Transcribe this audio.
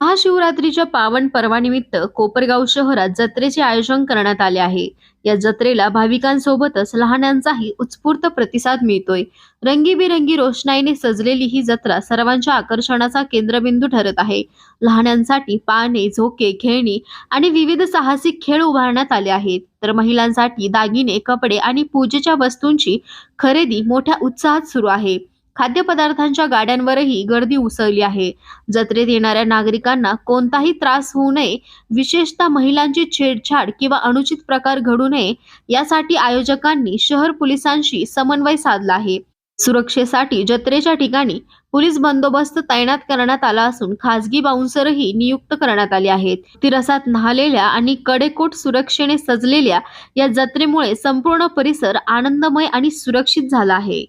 महाशिवरात्रीच्या पावन पर्वानिमित्त कोपरगाव शहरात जत्रेचे आयोजन करण्यात आले आहे. या जत्रेला भाविकांसोबतच लहानांचाही उत्स्फूर्त प्रतिसाद मिळतोय. रंगीबिरंगी रोषणाईने सजलेली ही जत्रा सर्वांच्या आकर्षणाचा केंद्रबिंदू ठरत आहे. लहानांसाठी पाने झोके खेळणी आणि विविध साहसिक खेळ उभारण्यात आले आहेत. तर महिलांसाठी दागिने कपडे आणि पूजेच्या वस्तूंची खरेदी मोठ्या उत्साहात सुरू आहे. खाद्यपदार्थांच्या गाड्यांवरही गर्दी उसळली आहे. जत्रेत येणाऱ्या नागरिकांना कोणताही त्रास होऊ नये विशेषतः महिलांची छेडछाड किंवा अनुचित प्रकार घडू नये यासाठी आयोजकांनी शहर पोलिसांशी समन्वय साधला आहे. सुरक्षेसाठी जत्रेच्या ठिकाणी पोलीस बंदोबस्त तैनात करण्यात आला असून खासगी बाउन्सरही नियुक्त करण्यात आले आहेत. तिरसात न्हालेल्या आणि कडेकोट सुरक्षेने सजलेल्या या जत्रेमुळे संपूर्ण परिसर आनंदमय आणि सुरक्षित झाला आहे.